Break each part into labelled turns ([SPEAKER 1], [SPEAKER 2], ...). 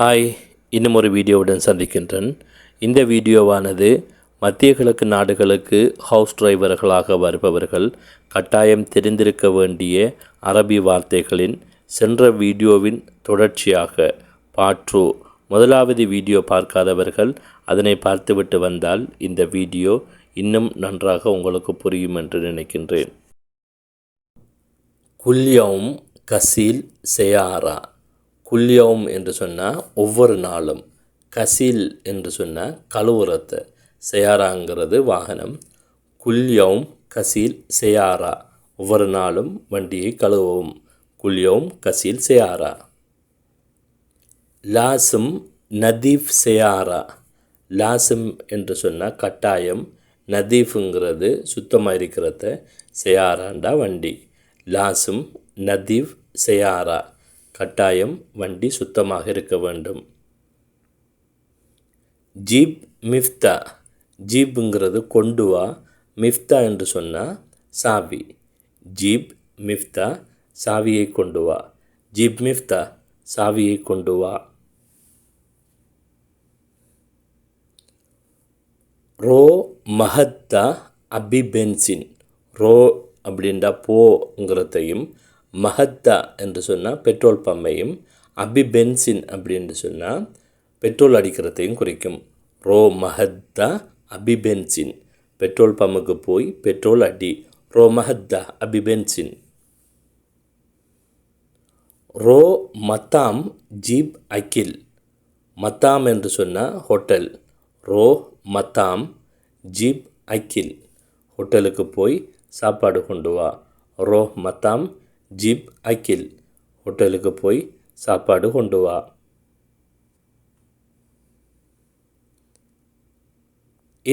[SPEAKER 1] hi இன்னும் ஒரு வீடியோவுடன் சந்திக்கின்றேன் இந்த வீடியோவானது மத்திய கிழக்கு நாடுகளுக்கு ஹவுஸ் டிரைவர்களாக வருபவர்கள் கட்டாயம் தெரிந்திருக்க வேண்டிய அரபி வார்த்தைகளின் சென்ற வீடியோவின் தொடர்ச்சியாக பாற்றோ முதலாவது வீடியோ பார்க்காதவர்கள் அதனை பார்த்துவிட்டு வந்தால் இந்த வீடியோ இன்னும் நன்றாக உங்களுக்கு புரியும் என்று நினைக்கின்றேன் குல்யோம் கசீல் செயாரா குல்யோம் என்று சொன்னால் ஒவ்வொரு நாளும் கசில் என்று சொன்னால் கழுவுறத்தை செயாராங்கிறது வாகனம் குல்யோம் கசில் செயாரா ஒவ்வொரு நாளும் வண்டியை கழுவவும் குல்யோம் கசில் செயாரா லாசும் நதீஃப் செயாரா லாசும் என்று சொன்னால் கட்டாயம் நதீஃபுங்கிறது சுத்தமாக இருக்கிறத செயாராண்டா வண்டி லாசும் நதீஃப் செயாரா கட்டாயம் வண்டி சுத்தமாக இருக்க வேண்டும் ஜீப் மிஃப்தா ஜீப்புங்கிறது கொண்டு வா மிஃப்தா என்று சொன்னால் சாவி ஜீப் மிஃப்தா சாவியை கொண்டு வா ஜீப் மிஃப்தா சாவியை கொண்டு வா ரோ மஹத்தா அபி பென்சின் ரோ அப்படின்றா போங்கிறதையும் மகத்தா என்று சொன்னால் பெட்ரோல் பம்மையும் அபிபென்சின் அப்படின்னு சொன்னால் பெட்ரோல் அடிக்கிறதையும் குறிக்கும் ரோ மஹத்தா அபிபென்சின் பெட்ரோல் பம்புக்கு போய் பெட்ரோல் அடி ரோ மஹத்தா அபிபென்சின் ரோ மத்தாம் ஜீப் அகில் மத்தாம் என்று சொன்னால் ஹோட்டல் ரோ மத்தாம் ஜீப் அகில் ஹோட்டலுக்கு போய் சாப்பாடு கொண்டு வா ரோ மத்தாம் ஜீப் அகில் ஹோட்டலுக்கு போய் சாப்பாடு கொண்டு வா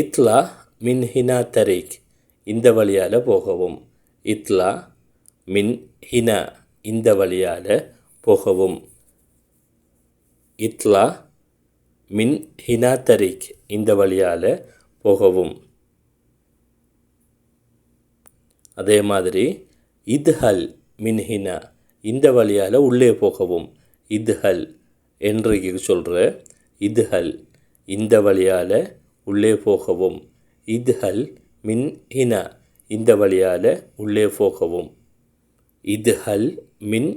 [SPEAKER 1] இத்லா மின் ஹினா தரீக் இந்த வழியால் போகவும் இத்லா மின் ஹினா இந்த வழியால் போகவும் இத்லா மின் ஹினா தரீக் இந்த வழியால் போகவும் அதே மாதிரி இத்ஹல் மின்ஹினா இந்த வழியால் உள்ளே போகவும் இதுஹல் என்று சொல்கிற இதுஹல் இந்த வழியால் உள்ளே போகவும் இதுஹல் மின் இந்த வழியால் உள்ளே போகவும் இதுஹல் மின்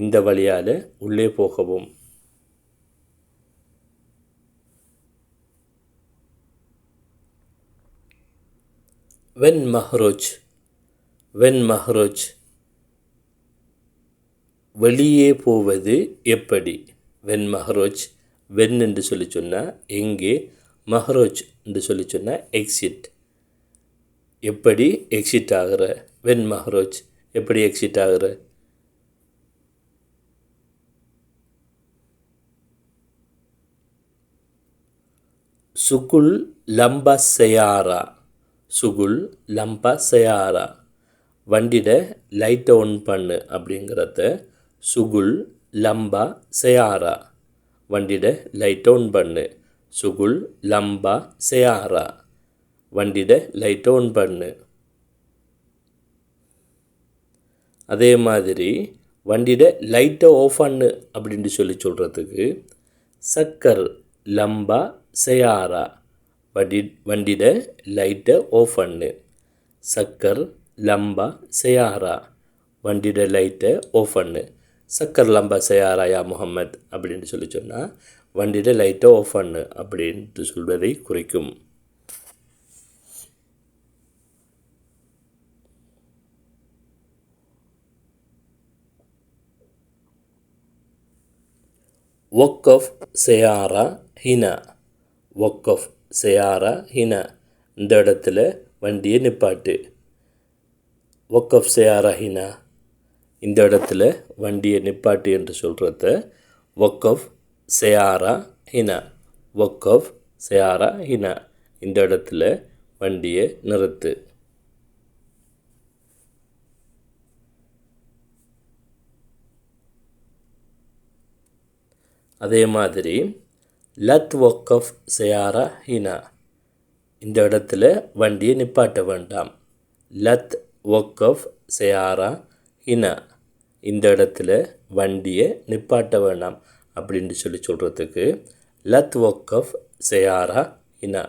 [SPEAKER 1] இந்த வழியால் உள்ளே போகவும் வென் மஹ்ரோஜ் வென் மஹ்ரோஜ் வெளியே போவது எப்படி வென் மஹரோஜ் வென் என்று சொல்லி சொன்னால் எங்கே மஹரோஜ் என்று சொல்லி சொன்னால் எக்ஸிட் எப்படி எக்ஸிட் ஆகிற வென் மஹரோஜ் எப்படி எக்ஸிட் ஆகிற சுகுல் லம்ப செயாரா சுகுல் லம்ப செயாரா வண்டிட லைட்டை ஒன் பண்ணு அப்படிங்கிறத சுகுல் லம்பா செயாரா வண்டிட லைட் ஆன் பண்ணு சுகுல் லம்பா செயாரா வண்டிட லைட் ஆன் பண்ணு அதே மாதிரி வண்டிட லைட்டை ஆஃப் பண்ணு அப்படின்ட்டு சொல்லி சொல்கிறதுக்கு சக்கர் லம்பா செயாரா வண்டி வண்டிட லைட்டை ஆஃப் பண்ணு சக்கர் லம்பா செயாரா வண்டிட லைட்டை ஆஃப் பண்ணு சக்கர் லம்பா செய்யாராயா முகம்மத் அப்படின்ட்டு சொல்லி சொன்னால் வண்டியில் லைட்டை ஆஃப் பண்ணு அப்படின்ட்டு சொல்வதை குறைக்கும் ஆஃப் செயாரா ஹினா ஆஃப் செயாரா ஹினா இந்த இடத்துல வண்டியை நிப்பாட்டு ஒக்கஃப் செயாரா ஹினா இந்த இடத்துல வண்டியை நிப்பாட்டு என்று சொல்கிறத ஒக்கஃப் செயாரா ஹினா ஒக்கஃப் செயாரா ஹினா இந்த இடத்துல வண்டியை நிறுத்து அதே மாதிரி லத் ஒக்கஃப் செயாரா ஹினா இந்த இடத்துல வண்டியை நிப்பாட்ட வேண்டாம் லத் ஒக்கஃப் செயாரா ஹினா இந்த இடத்துல வண்டியை நிப்பாட்ட வேணாம் அப்படின்ட்டு சொல்லி சொல்கிறதுக்கு லத் ஒக்கஃப் செயாரா ஹினா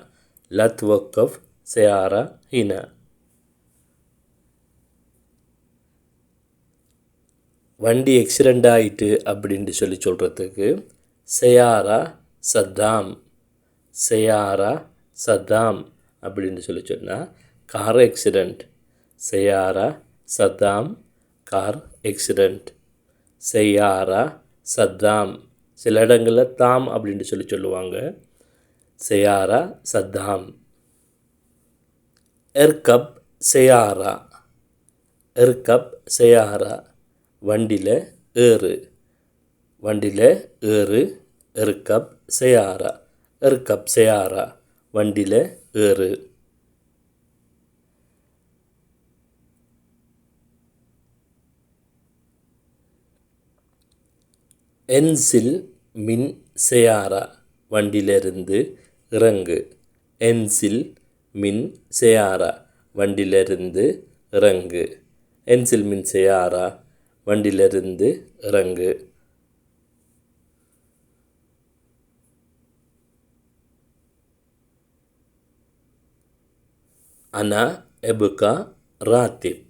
[SPEAKER 1] லத் ஒக்கஃப் செயாரா ஹினா வண்டி எக்ஸிடெண்ட் ஆகிட்டு அப்படின்ட்டு சொல்லி சொல்கிறதுக்கு செயாரா சத்தாம் செயாரா சத்தாம் அப்படின்னு சொல்லி சொன்னால் கார் ஆக்சிடெண்ட் செயாரா சதாம் கார் எக்ஸிடெண்ட் செய்யாரா சத்தாம் சில இடங்களில் தாம் அப்படின்ட்டு சொல்லி சொல்லுவாங்க செய்யாரா சத்தாம் எர்கப் செய்யாரா எர்கப் செய்யாரா வண்டியில் ஏறு வண்டியில் ஏறு எர்கப் செய்யாரா எர்கப் செய்யாரா வண்டியில் ஏறு என்சில் மின் செயாரா வண்டியிலிருந்து இறங்கு என்சில் மின் செயாரா வண்டியிலிருந்து இறங்கு என்சில் மின் செயாரா வண்டியிலிருந்து இறங்கு அனா எபுகா ராத்திப்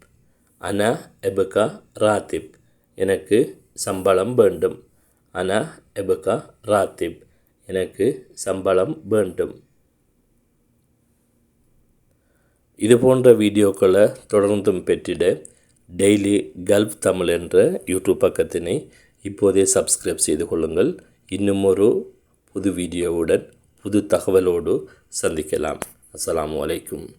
[SPEAKER 1] அனா எபுகா ராத்திப் எனக்கு சம்பளம் வேண்டும் அனா எபுகா ராத்திப் எனக்கு சம்பளம் வேண்டும் இது போன்ற வீடியோக்களை தொடர்ந்தும் பெற்றிட டெய்லி கல்ஃப் தமிழ் என்ற யூடியூப் பக்கத்தினை இப்போதே சப்ஸ்கிரைப் செய்து கொள்ளுங்கள் இன்னும் ஒரு புது வீடியோவுடன் புது தகவலோடு சந்திக்கலாம் அஸ்லாம் வலைக்கும்